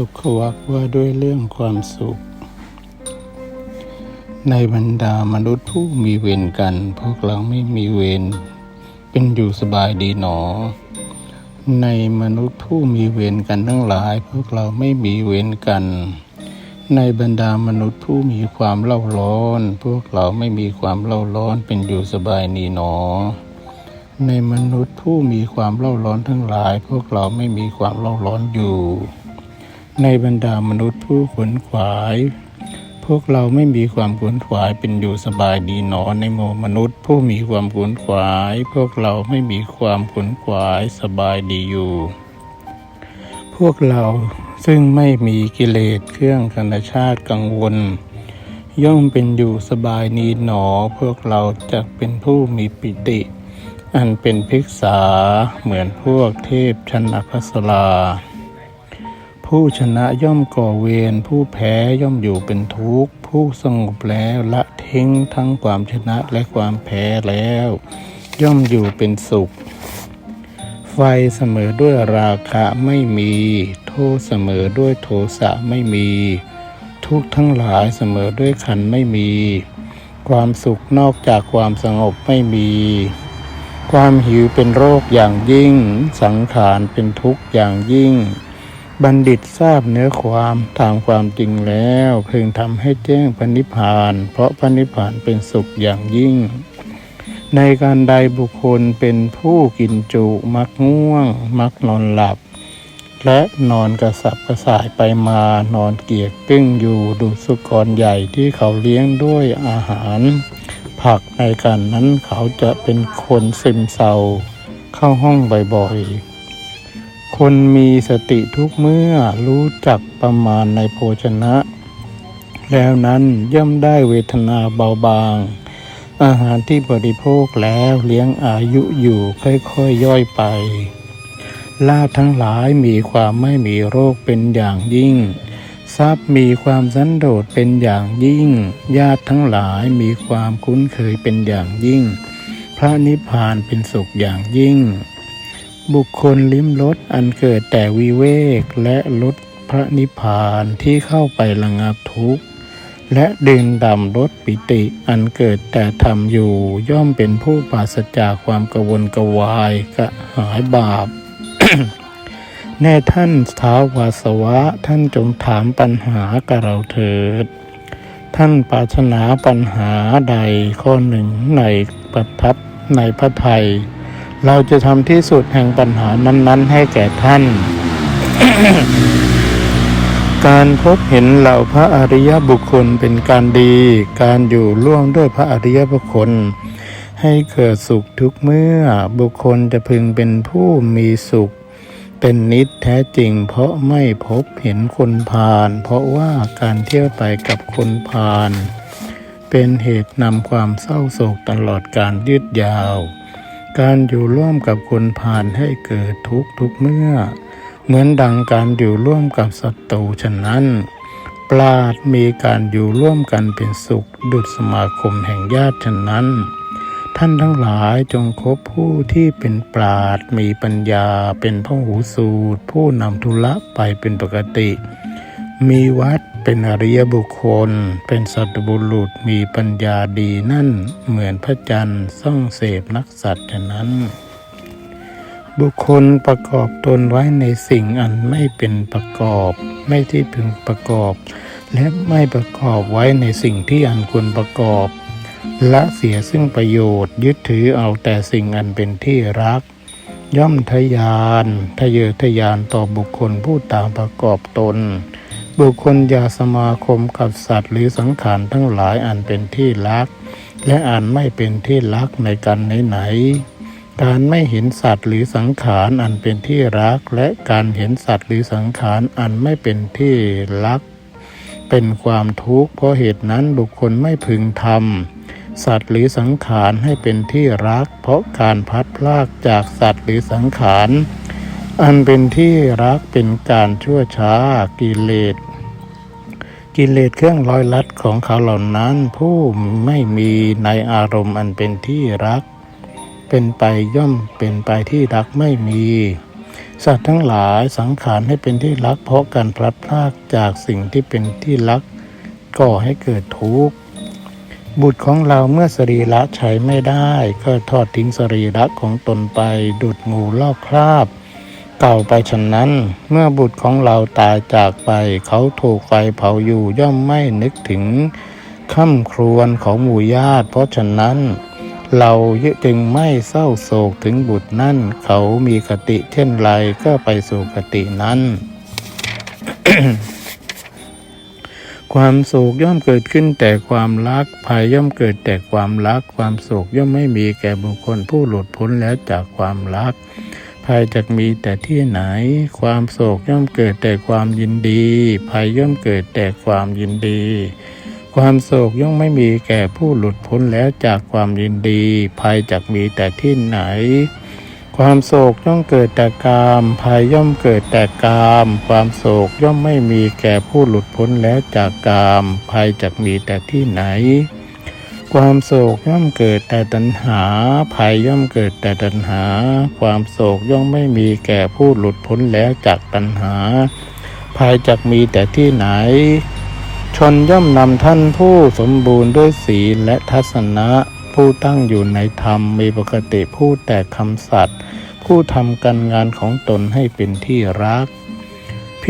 สุขวักว่าด้วยเรื่องความสุข ในบรรดามนุษย์ผู้มีเวรกัน พวกเราไม่มีเวรเป็นอยู่สบายดีหนอ ในมนุษย์ผู้มีเวรกันทั้งหลาย พวกเราไม่มีเวรกัน ในบรรดามนุษย์ผู้มีความเล่าร้อน พวกเราไม่มีความเล่าร้อนเป็นอยู่สบายนีหนอในมนุษย์ผู้มีความเล่าร้อนทั้งหลาย พวกเราไม่มีความเล่าร้อนอยู่ ในบรรดามนุษย์ผู้ขวนขวาย พวกเราไม่มีความขวนขวายเป็นอยู่สบายดีหนอในหมู่มนุษย์ ผู้มีความขวนขวาย พวกเราไม่มีความขวนขวายสบายดีอยู่ พวกเราซึ่งไม่มีกิเลสเครื่องธรรมชาติกังวล ย่อมเป็นอยู่สบายนีหนอ พวกเราจะเป็นผู้มีปิติ อันเป็นภิกษาเหมือนพวกเทพชั้นอภัสรา ผู้ชนะย่อมก่อเวรผู้แพ้ย่อมอยู่เป็นทุกข์ ผู้สงบแล้วละทิ้งทั้งความชนะและความแพ้แล้ว ย่อมอยู่เป็นสุข ไฟเสมอด้วยราคะไม่มี โทษเสมอด้วยโทสะไม่มี ทุกข์ทั้งหลายเสมอด้วยขันไม่มี ความสุขนอกจากความสงบไม่มี ความหิวเป็นโรคอย่างยิ่ง สังขารเป็นทุกข์อย่างยิ่ง บัณฑิตทราบเนื้อความตามความจริงแล้วพึงทำให้แจ้งพระนิพพาน เพราะพระนิพพานเป็นสุขอย่างยิ่ง ในการใดบุคคลเป็นผู้กินจุมักง่วง มักนอนหลับ และนอนกระสับกระส่ายไปมานอนเกียกกึ้งอยู่ดูสุกรใหญ่ที่เขาเลี้ยงด้วยอาหาร ผักในการนั้นเขาจะเป็นคนซึมเศร้าเข้าห้องบ่อยๆ คนมีสติทุกเมื่อรู้จักประมาณในโภชนะ แล้วนั้นย่อมได้เวทนาเบาบาง อาหารที่บริโภคแล้วเลี้ยงอายุอยู่ค่อยๆยย่อยไป ลาภทั้งหลายมีความไม่มีโรคเป็นอย่างยิ่ง ทรัพย์มีความสันโดษเป็นอย่างยิ่ง ญาติทั้งหลายมีความคุ้นเคยเป็นอย่างยิ่ง พระนิพพานเป็นสุขอย่างยิ่ง บุคคลลิ้มรสอันเกิดแต่วิเวกและลดพระนิพพานที่เข้าไประงับทุกข์ และดื่มด่ำรสปิติอันเกิดแต่ทำอยู่ย่อมเป็นผู้ปราศจากความกวนกวายกระหายบาป แน่ท่านท้าววาสวะท่านจงถามปัญหากับเราเถิด ท่านปรารถนาปัญหาใดข้อหนึ่งในประทับในพระไทย เราจะทำที่สุดแห่งปัญหานั้น ๆ ให้แก่ท่าน การพบเห็นเหล่าพระอริยบุคคลเป็นการดี การอยู่ร่วมด้วยพระอริยบุคคล ให้เกิดสุขทุกเมื่อบุคคลจะพึงเป็นผู้มีสุข เป็นนิจแท้จริง เพราะไม่พบเห็นคนพาลเพราะว่าการเที่ยวไปกับคนพาลเป็นเหตุนำความเศร้าโศกตลอดการยืดยาว การอยู่ร่วมกับคนพาลให้เกิดทุกทุกเมื่อ เหมือนดังการอยู่ร่วมกับศัตรูฉะนั้น ปราดมีการอยู่ร่วมกันเป็นสุข ดุจสมาคมแห่งญาติฉะนั้น ท่านทั้งหลายจงคบผู้ที่เป็นปราดมีปัญญาเป็นพ่อหูสูตร ผู้นำธุระไปเป็นปกติ มีวัด เป็นอริยบุคคล เป็นสัตบุรุษมีปัญญาดีนั่น เหมือนพระจันทร์ส่องเสพนักสัตว์ฉะนั้น บุคคลประกอบตนไว้ในสิ่งอันไม่เป็นประกอบ ไม่ที่พึงประกอบ และไม่ประกอบไว้ในสิ่งที่อันควรประกอบ ละเสียซึ่งประโยชน์ยึดถือเอาแต่สิ่งอันเป็นที่รัก ย่อมทะยาน ทะเยอทะยานต่อบุคคลผู้ตามประกอบตน บุคคลอย่าสมาคมกับสัตว์หรือสังขารทั้งหลายอันเป็นที่รัก และอันไม่เป็นที่รักในกันไหนๆการไม่เห็นสัตว์หรือสังขารอันเป็นที่รัก และการเห็นสัตว์หรือสังขารอันไม่เป็นที่รัก เป็นความทุกข์เพราะเหตุนั้นบุคคลไม่พึงทำสัตว์หรือสังขารให้เป็นที่รัก เพราะการพัดพลากจากสัตว์หรือสังขารอันเป็นที่รักเป็นการชั่วช้ากิเลส กิเลสเครื่องร้อยลัดของเขาเหล่านั้น ผู้ไม่มีในอารมณ์อันเป็นที่รัก เป็นไปย่อมเป็นไปที่รักไม่มี สัตว์ทั้งหลายสังขารให้เป็นที่รัก เพราะการพลัดพรากจากสิ่งที่เป็นที่รักก่อให้เกิดทุกข์บุตรของเราเมื่อสรีระใช้ไม่ได้ ก็ทอดทิ้งสรีระของตนไปดุดงูลอกคราบ เก่าไปฉะนั้น เมื่อบุตรของเราตายจากไป เขาถูกไฟเผาอยู่ย่อมไม่นึกถึงค่ำครวญของหมู่ญาติ เพราะฉะนั้น เราจึงไม่เศร้าโศกถึงบุตรนั่น เขามีคติเช่นไรก็ไปสู่คตินั้น ความโศกย่อมเกิดขึ้นแต่ความรักภัยย่อมเกิดแต่ความรัก ความโศกย่อมไม่มีแก่บุคคลผู้หลุดพ้นแล้วจากความรัก ภัยจะมีแต่ที่ไหน ความโศกย่อมเกิดแต่ความยินดี ภัยย่อมเกิดแต่ความยินดี ความโศกย่อมไม่มีแก่ผู้หลุดพ้นแล้วจากความยินดี ภัยจะมีแต่ที่ไหน ความโศกย่อมเกิดแต่กามภัยย่อมเกิดแต่กาม ความโศกย่อมไม่มีแก่ผู้หลุดพ้นแล้วจากกาม ภัยจะมีแต่ที่ไหน ความโศกย่อมเกิดแต่ตัณหา ภัยย่อมเกิดแต่ตัณหา ความโศกย่อมไม่มีแก่ผู้หลุดพ้นแล้วจากตัณหา ภัยจะมีแต่ที่ไหน ชนย่อมนำท่านผู้สมบูรณ์ด้วยศีลและทัศนะ ผู้ตั้งอยู่ในธรรมมีปกติพูดแต่คำสัตย์ผู้ทำการงานของตนให้เป็นที่รัก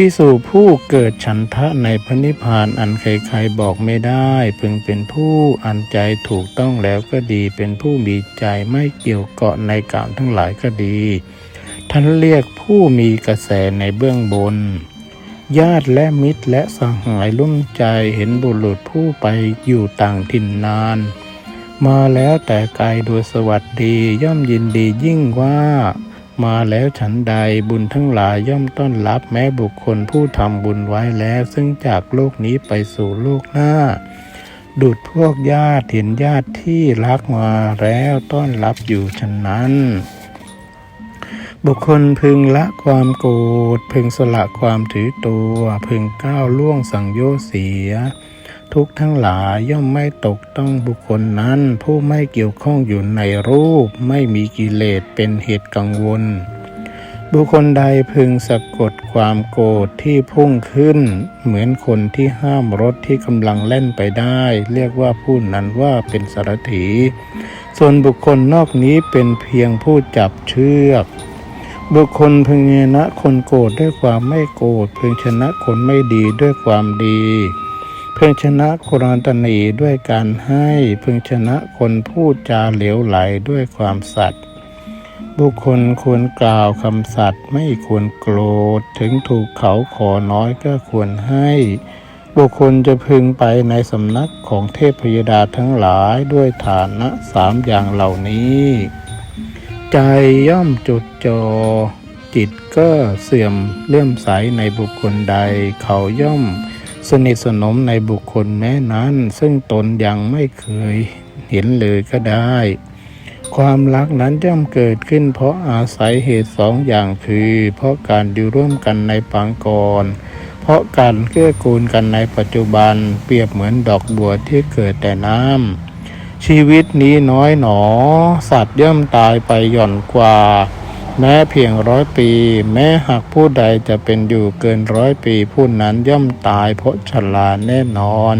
พิสูผู้เกิดฉันทะในพระนิพพานอันใครๆบอกไม่ได้ พึงเป็นผู้อันใจถูกต้องแล้วก็ดี เป็นผู้มีใจไม่เกี่ยวเกาะในกามทั้งหลายก็ดี ท่านเรียกผู้มีกระแสในเบื้องบน ญาติและมิตรและสหายร่วมใจเห็นบุรุษผู้ไปอยู่ต่างถิ่นนาน มาแล้วแต่กายโดยสวัสดีย่อมยินดียิ่งว่า มาแล้วฉันใดบุญทั้งหลายย่อมต้อนรับแม้บุคคลผู้ทำบุญไว้แล้วซึ่งจากโลกนี้ไปสู่โลกหน้า ดุดพวกญาติเห็นญาติที่รักมาแล้วต้อนรับอยู่ฉะนั้น บุคคลพึงละความโกรธพึงสละความถือตัว พึงก้าวล่วงสังโยชน์เสีย ทุกทั้งหลายย่อมไม่ตกต้องบุคคลนั้น ผู้ไม่เกี่ยวข้องอยู่ในรูป ไม่มีกิเลสเป็นเหตุกังวล บุคคลใดพึงสะกดความโกรธที่พุ่งขึ้น เหมือนคนที่ห้ามรถที่กำลังเล่นไปได้ เรียกว่าผู้นั้นว่าเป็นสารถี ส่วนบุคคลนอกนี้เป็นเพียงผู้จับเชือกบุคคลพึงชนะคนโกรธด้วยความไม่โกรธพึงชนะคนไม่ดีด้วยความดี พึงชนะคนตนีด้วยการให้พึงชนะคนพูดจาเหลวไหลด้วยความสัตย์บุคคลควรกล่าวคำสัตย์ไม่ควรโกรธ ถึงถูกเขาขอน้อยก็ควรให้ บุคคลจะพึงไปในสำนักของเทพยดาทั้งหลายด้วยฐานะสามอย่างเหล่านี้ ใจย่อมจุดจอ จิตก็เสื่อมเลื่อมใสในบุคคลใดเขาย่อม สนิทสนมในบุคคลแม้นั้น ซึ่งตนยังไม่เคยเห็นเลยก็ได้ ความรักนั้นย่อมเกิดขึ้น เพราะอาศัยเหตุสองอย่างคือ เพราะการอยู่ร่วมกันในปางก่อนเพราะการเกื้อกูลกันในปัจจุบันเปรียบเหมือนดอกบัวที่เกิดแต่น้ำชีวิตนี้น้อยหนอ สัตว์ย่อมตายไปหย่อนกว่า แม้เพียงร้อยปี แม้หากผู้ใดจะเป็นอยู่เกินร้อยปี ผู้นั้นย่อมตายเพราะชราแน่นอน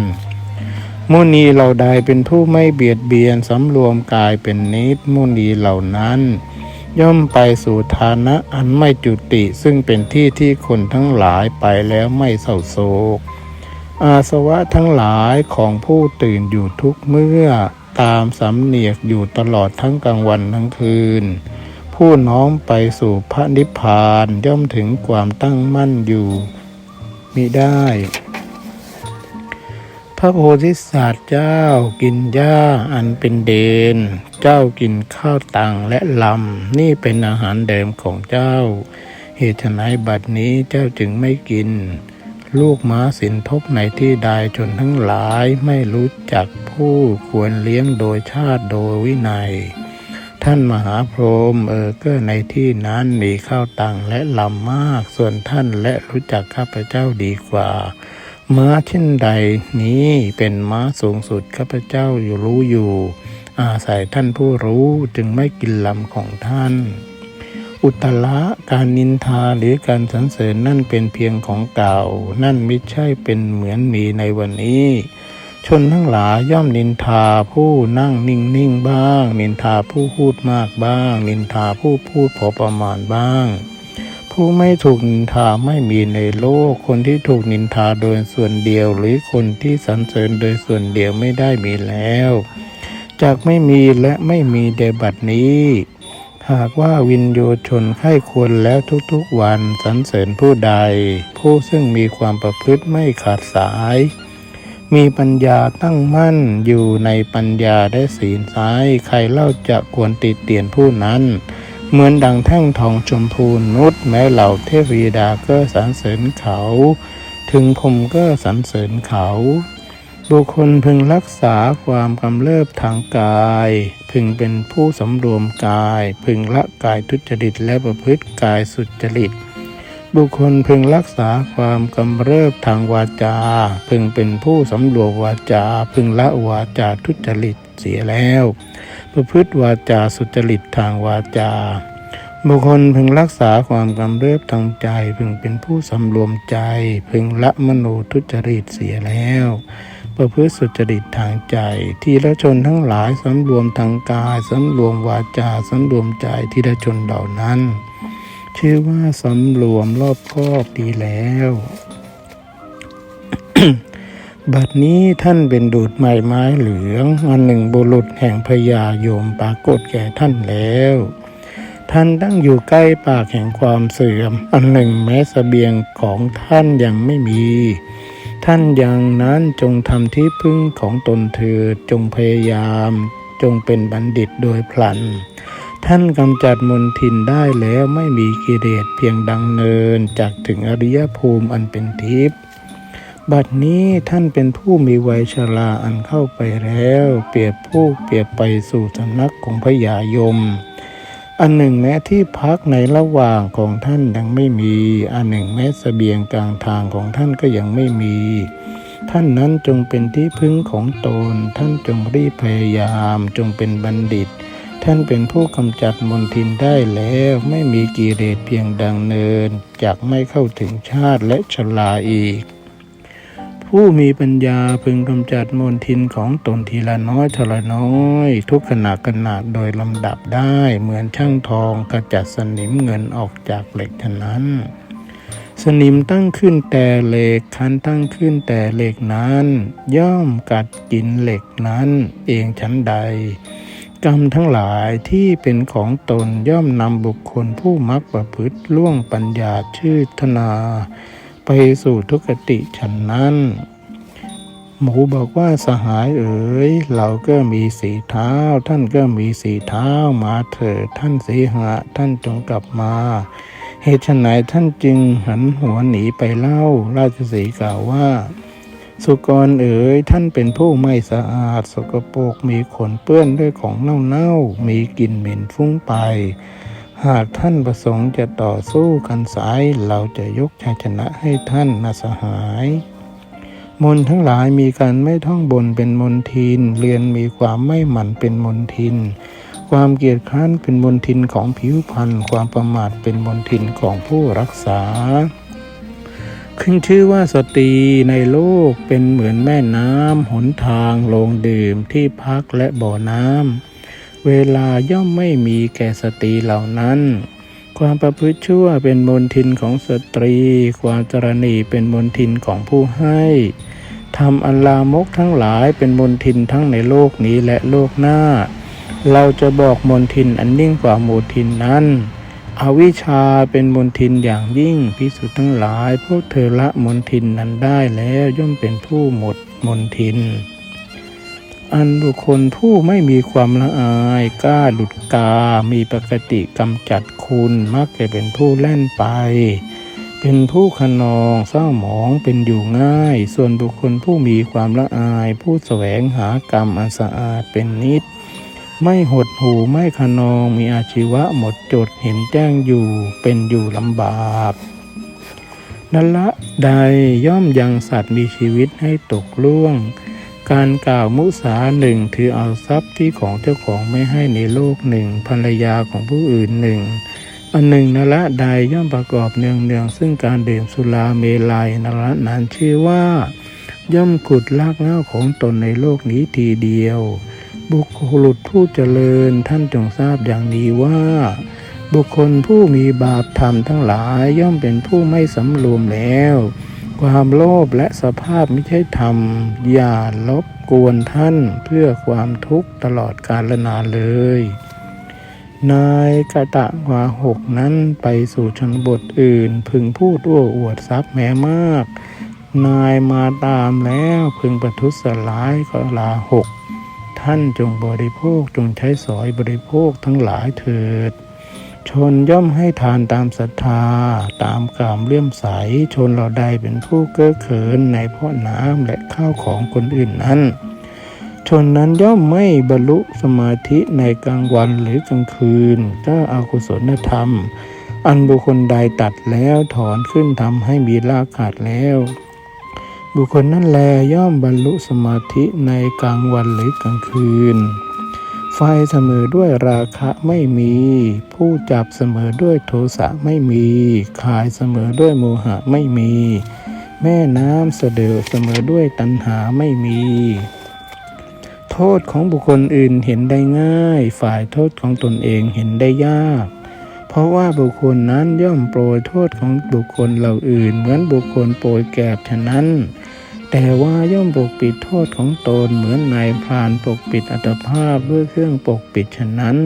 มุนีเหล่าใดเป็นผู้ไม่เบียดเบียนสำรวมกายเป็นนิดมุนีเหล่านั้น ย่อมไปสู่ฐานะอันไม่จุติซึ่งเป็นที่ที่คนทั้งหลายไปแล้วไม่เศร้าโศก อาสวะทั้งหลายของผู้ตื่นอยู่ทุกเมื่อ ตามสำเนียกอยู่ตลอดทั้งกลางวันทั้งคืน ผู้น้อมไปสู่พระนิพพานย่อมถึงความตั้งมั่นอยู่มิได้ พระโพธิสัตว์เจ้ากินหญ้าอันเป็นเดน เจ้ากินข้าวตังและลำ นี่เป็นอาหารเดิมของเจ้า เหตุไฉนบัดนี้เจ้าจึงไม่กิน ลูกม้าสินทบในที่ใดชนทั้งหลายไม่รู้จักผู้ควรเลี้ยงโดยชาติโดยวินัย ท่านมหาพรหมเออเก็ในที่นั้นมีข้าวตังและลำมาก ส่วนท่านและรู้จักข้าพเจ้าดีกว่า ม้าเช่นใดนี้เป็นม้าสูงสุดข้าพเจ้าอยู่รู้อยู่ อาศัยท่านผู้รู้จึงไม่กินลำของท่าน อุตละการนินทาหรือการสรรเสริญนั่นเป็นเพียงของเก่า นั่นไม่ใช่เป็นเหมือนมีในวันนี้ ชนทั้งหลายย่อมนินทาผู้นั่งนิ่งๆบ้าง นินทาผู้พูดมากบ้าง นินทาผู้พูดพอประมาณบ้าง ผู้ไม่ถูกนินทาไม่มีในโลก คนที่ถูกนินทาโดยส่วนเดียว หรือคนที่สรรเสริญโดยส่วนเดียวไม่ได้มีแล้วจากไม่มีและไม่มีเดบัดนี้ หากว่าวินโยชนไข้ควรแล้วทุกๆวันสรรเสริญผู้ใด ผู้ซึ่งมีความประพฤติไม่ขาดสาย มีปัญญาตั้งมั่นอยู่ในปัญญาได้ศีลซ้าย ใครเล่าจะควรติดเตียนผู้นั้น เหมือนดังแท่งทองชมพูนุชแม้เหล่าเทวีดาก็สรรเสริญเขา ถึงผมก็สรรเสริญเขา บุคคลพึงรักษาความกำเริบทางกาย พึงเป็นผู้สำรวมกาย พึงละกายทุจริตและประพฤติกายสุจริต บุคคลพึงรักษาความกำเริบทางวาจา พึงเป็นผู้สำรวมวาจา พึงละวาจาทุจริตเสียแล้ว ประพฤติวาจาสุจริตทางวาจา บุคคลพึงรักษาความกำเริบทางใจ พึงเป็นผู้สำรวมใจ พึงละมโนทุจริตเสียแล้ว ประพฤติสุจริตทางใจ ที่ละชนทั้งหลายสำรวมทางกายสำรวมวาจาสำรวมใจที่ละชนเหล่านั้น ชื่อว่าสำรวมรอบครอบดีแล้ว บัดนี้ท่านเป็นดูดไม้ไม้เหลือง อันหนึ่งบุรุษแห่งพญาโยมปรากฏแก่ท่านแล้ว ท่านตั้งอยู่ใกล้ปากแห่งความเสื่อม อันหนึ่งแม้สเสบียงของท่านยังไม่มีท่านอย่างนั้นจงทำที่พึ่งของตนเถิดจงพยายาม จงเป็นบัณฑิตโดยพลัน ท่านกำจัดมนทินได้แล้วไม่มีกิเลสเพียงดังเนินจากถึงอริยภูมิอันเป็นทิพย์บัดนี้ท่านเป็นผู้มีวัยชราอันเข้าไปแล้ว เปรียบผู้เปรียบไปสู่สำนักของพระยายม อันหนึ่งแม้ที่พักในระหว่างของท่านยังไม่มี อันหนึ่งแม้เสบียงกลางทางของท่านก็ยังไม่มี ท่านนั้นจงเป็นที่พึ่งของตน ท่านจงรีบพยายาม จงเป็นบัณฑิต ท่านเป็นผู้กำจัดมนทินได้แล้วไม่มีกิเลสเพียงดังเนินจากไม่เข้าถึงชาติและชราอีก ผู้มีปัญญาพึงกำจัดมลทินของตนทีละน้อยทละน้อย ทุกขณะขนาดโดยลำดับได้เหมือนช่างทองกระจัดสนิมเงินออกจากเหล็กฉะนั้นสนิมตั้งขึ้นแต่เหล็กคันตั้งขึ้นแต่เหล็กนั้น ย่อมกัดกินเหล็กนั้น เองชั้นใด กรรมทั้งหลายที่เป็นของตนย่อมนำบุคคลผู้มักประพฤติล่วงปัญญาชื่อธนา ไปสู่ทุกขติฉันนั้น หมูบอกว่าสหายเอ๋ยเราก็มีสีเท้า ท่านก็มีสีเท้ามาเถิดท่านสีหะท่านจงกลับมาเหตุไฉนท่านจึงหันหัวหนีไปเล่า ราชสีกล่าวว่า สุกรเอ๋ยท่านเป็นผู้ไม่สะอาด สกปรกมีขนเปื้อนด้วยของเน่าๆมีกลิ่นเหม็นฟุ้งไป หากท่านประสงค์จะต่อสู้กันสาย เราจะยกชัยชนะให้ท่านนะสหาย มนทั้งหลายมีการไม่ท่องบนเป็นมนทิน เรียนมีความไม่หมั่นเป็นมนทิน ความเกียจคร้านเป็นมนทินของผิวพรรณความประมาทเป็นมนทินของผู้รักษา ขึ้นชื่อว่าสตรีในโลกเป็นเหมือนแม่น้ำหนทางโรงดื่มที่พักและบ่อน้ำเวลาย่อมไม่มีแก่สตรีเหล่านั้น ความประพฤติชั่วเป็นมนทินของสตรี ความจรณีเป็นมนทินของผู้ให้ทำอันลามกทั้งหลายเป็นมนทินทั้งในโลกนี้และโลกหน้า เราจะบอกมนทินอันยิ่งกว่ามนทินนั้น อวิชชาเป็นมนทินอย่างยิ่งพิสุทธ์ทั้งหลาย พวกเธอละมนทินนั้นได้แล้วย่อมเป็นผู้หมดมนทิน อันบุคคลผู้ไม่มีความละอายกล้าหลุดกา มีปกติกำจัดคุณมักจะเป็นผู้แล่นไป เป็นผู้ขนองเศร้าหมองเป็นอยู่ง่าย ส่วนบุคคลผู้มีความละอาย ผู้แสวงหากรรมอันสะอาดเป็นนิด ไม่หดหูไม่ขนองมีอาชีวะหมดจดเห็นแจ้งอยู่เป็นอยู่ลำบากนั่นละใดย่อมยังสัตว์มีชีวิตให้ตกล่วง การกล่าวมุสาหนึ่งถือเอาทรัพย์ที่ของเจ้าของไม่ให้ในโลกหนึ่งภรรยาของผู้อื่นหนึ่งอันหนึ่งนละใดย่อมประกอบเนืองเนืองซึ่งการดื่มสุราเมลัยนละนั้นชื่อว่า ย่อมขุดลากเง้าของตนในโลกนี้ทีเดียว บุคคลุผู้เจริญท่านจงทราบอย่างนี้ว่า บุคคลผู้มีบาปธรรมทั้งหลายย่อมเป็นผู้ไม่สำรวมแล้ว ความโลภและสภาพไม่ใช่ธรรม อย่าลบกวนท่านเพื่อความทุกข์ตลอดกาลนานเลย นายกะตะวาหกนั้นไปสู่ชนบทอื่น พึงพูดอ้วอวดทรัพย์แม้มาก นายมาตามแล้วพึงประทุษร้ายก็ลาหก ท่านจงบริโภคจงใช้สอยบริโภคทั้งหลายเถิด ชนย่อมให้ทานตามศรัทธา ตามกามเลื่อมใส ชนเราใดเป็นผู้เก้อเขินในพ่อน้ำและข้าวของคนอื่นนั้น ชนนั้นย่อมไม่บรรลุสมาธิในกลางวันหรือกลางคืนก็อากุศลธรรม อันบุคคลใดตัดแล้วถอนขึ้นทำให้มีรากขาดแล้ว บุคคลนั้นแลย่อมบรรลุสมาธิในกลางวันหรือกลางคืน ไฟเสมอด้วยราคะไม่มี ผู้จับเสมอด้วยโทสะไม่มีขายเสมอด้วยโมหะไม่มี แม่น้ำเสดเสมอด้วยตัณหาไม่มี โทษของบุคคลอื่นเห็นได้ง่าย ฝ่ายโทษของตนเองเห็นได้ยากเพราะว่าบุคคลนั้นย่อมโปรยโทษของบุคคลเหล่าอื่น เหมือนบุคคลโปรยแกบฉะนั้น แต่ว่าย่อมปกปิดโทษของตนเหมือนนายพรานปกปิดอัตภาพด้วยเครื่องปกปิดฉะนั้น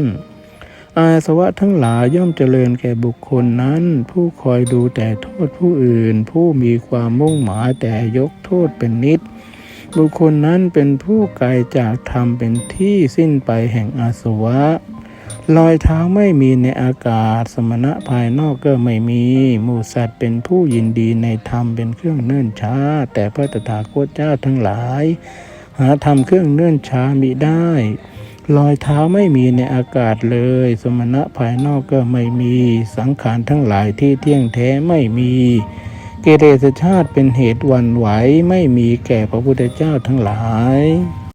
อาสวะทั้งหลายย่อมเจริญแก่บุคคลนั้น ผู้คอยดูแต่โทษผู้อื่น ผู้มีความมุ่งหมายแต่ยกโทษเป็นนิด บุคคลนั้นเป็นผู้ไกลจากธรรมเป็นที่สิ้นไปแห่งอาสวะ รอยเท้าไม่มีในอากาศ สมณะภายนอกก็ไม่มีหมูสัตว์เป็นผู้ยินดีในธรรมเป็นเครื่องเนื่นช้า แต่พระตถาคตเจ้าทั้งหลาย หาทำเครื่องเนื่นช้ามิได้รอยเท้าไม่มีในอากาศเลย สมณะภายนอกก็ไม่มี สังขารทั้งหลายที่เที่ยงแท้ไม่มีเกเรสชาติเป็นเหตุวันไหวไม่มีแก่พระพุทธเจ้าทั้งหลาย